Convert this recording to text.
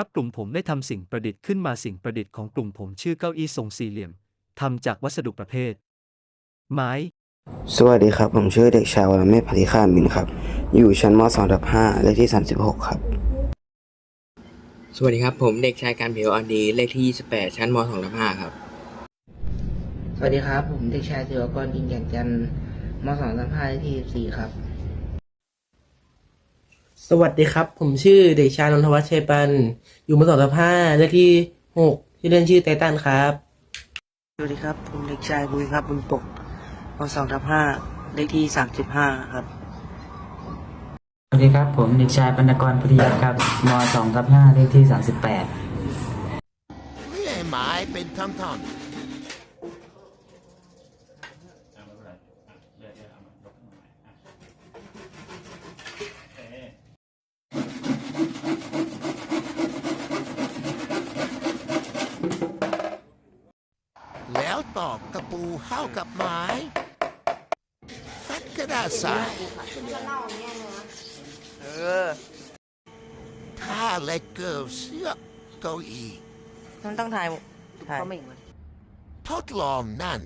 ครับกลุ่มผมได้ทำสิ่งประดิษฐ์ขึ้นมาสิ่งประดิษฐ์ของกลุ่มผมชื่อเก้าอี้ทรงสี่เหลี่ยมทำจากวัสดุประเภท ไม้ สวัสดีครับ ผมชื่อเด็กชายวรเมธพัธิคามินครับ อยู่ชั้นม 2 ทับ5เลขที่ 36 ครับ สวัสดีครับ ผมเด็กชายการผิวอ่อนดีเลขที่ 28 ชั้นม 2 ทับ5ครับ สวัสดีครับ ผมเด็กชายศิวกรอินแก่นจันทร์มสองทับห้าเลขที่สี่ครับ สวัสดีครับ ผมชื่อเด็กชายนนทวัฒน์ชัยปัน อยู่มสองทับห้าเลขที่หกชื่อเล่นชื่อไตตันครับ สวัสดีครับ ผมเด็กชายบุญครับบุญปกมสองทับห้าเลขที่สามสิบห้าครับ สวัสดีครับ ผมเด็กชายปรณกรพุทธิยัตครับม2ทับ5เลขที่38เลื่อยไม้เป็นท่อนๆ แล้วตอกกระปูเข้ากับไม้ฟัดกระดาษทรายถ้าเหล็กเกิลเสือกเก้าอี้มันต้องถ่ายถ่าย ทดลองนั่น